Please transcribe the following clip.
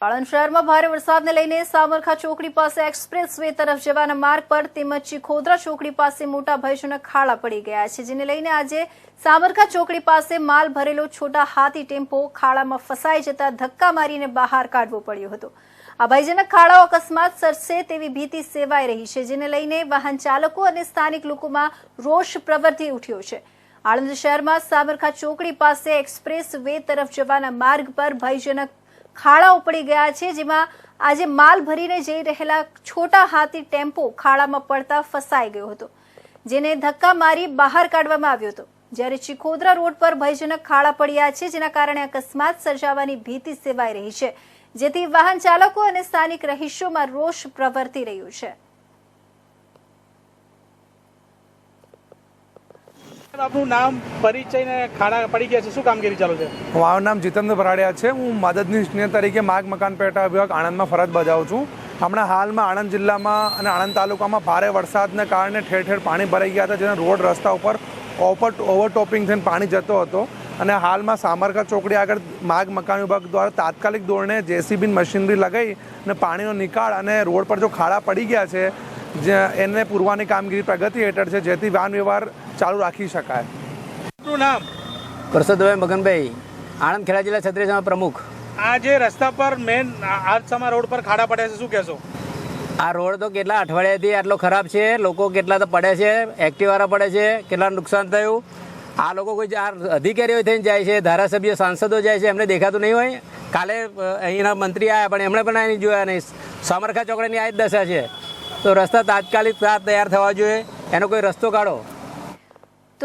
આણંદ શહેરમાં ભારે વરસાદને લઈને સામરખા ચોકડી પાસે એક્સપ્રેસ વે તરફ જવાના માર્ગ પર તેમજ ચીખોદરા ચોકડી પાસે મોટા ભયજનક ખાડા પડી ગયા છે, જેને લઈને આજે સામરખા ચોકડી પાસે માલ ભરેલો છોટા હાથી ટેમ્પો ખાડામાં ફસાઈ જતા ધક્કા મારીને બહાર કાઢવો પડ્યો હતો. આ ભયજનક ખાડાઓ અકસ્માત સર્જશે તેવી ભીતિ સેવાઈ રહી છે, જેને લઈને વાહન ચાલકો અને સ્થાનિક લોકોમાં રોષ પ્રવર્તી ઉઠ્યો છે. આણંદ શહેરમાં સાબરખા ચોકડી પાસે એક્સપ્રેસ વે તરફ જવાના માર્ગ પર ભયજનક ખાડાઓ ઉપડી ગયા છે, જેમાં આજે માલ ભરીને જઈ રહેલા છોટા હાથી ટેમ્પો ખાડામાં પડતા ફસાઈ ગયો હતો, જેને ધક્કા મારી બહાર કાઢવામાં આવ્યો હતો. જ્યારે ચિખોદરા રોડ પર ભયજનક ખાડા પડ્યા છે, જેના કારણે અકસ્માત સર્જાવાની ભીતિ સેવાઈ રહી છે, જેથી વાહન ચાલકો અને સ્થાનિક રહીશોમાં રોષ પ્રવર્તી રહ્યું છે. આપનું નામ, પરિચય ખાડા પડી ગયા છે. શું કામગીરી ચાલુ છે? મારું નામ જીતેન્દ્ર ભરાડિયા છે. હું મદદની ઇજનેર તરીકે માર્ગ મકાન પેટા વિભાગ આણંદમાં ફરજ બજાવું છું. હમણાં હાલમાં આણંદ જિલ્લામાં અને આણંદ તાલુકામાં ભારે વરસાદને કારણે ઠેર ઠેર પાણી ભરાઈ ગયા હતા, જેના રોડ રસ્તા ઉપર ઓવર ઓવરટોપિંગ થઈને પાણી જતો હતો. અને હાલમાં સામરકા ચોકડી આગળ માર્ગ મકાન વિભાગ દ્વારા તાત્કાલિક ધોરણે જેસીબી મશીનરી લગાવી અને પાણીનો નિકાળ અને રોડ પર જો ખાડા પડી ગયા છે જે એને પૂરવાની કામગીરી પ્રગતિ હેઠળ છે, જેથી વાહન વ્યવહાર ચાલુ રાખી શકાય. આપનું નામ? પરસોદભાઈ મગનભાઈ આણંદ ખેડા જિલ્લા છત્રીસમાં પ્રમુખ. આ જે રસ્તા પર મેન આરસમા રોડ પર ખાડા પડ્યા છે શું કહેશો? આ રોડ તો કેટલા અઠવાડિયાથી આટલો ખરાબ છે લોકો કેટલા તો પડે છે એક્ટિવાળા પડે છે કેટલા નુકસાન થયું. આ લોકો કોઈ અધિકારીઓ થઈને જાય છે ધારાસભ્ય સાંસદો જાય છે એમને દેખાતું નહીં હોય. કાલે અહીંના મંત્રી આવ્યા પણ એમણે પણ અહીં જોયા નહીં. સામરખા ચોકડીની આ જ દશા છે. તો રસ્તા તાત્કાલિક તૈયાર થવા જોઈએ. એનો કોઈ રસ્તો કાઢો.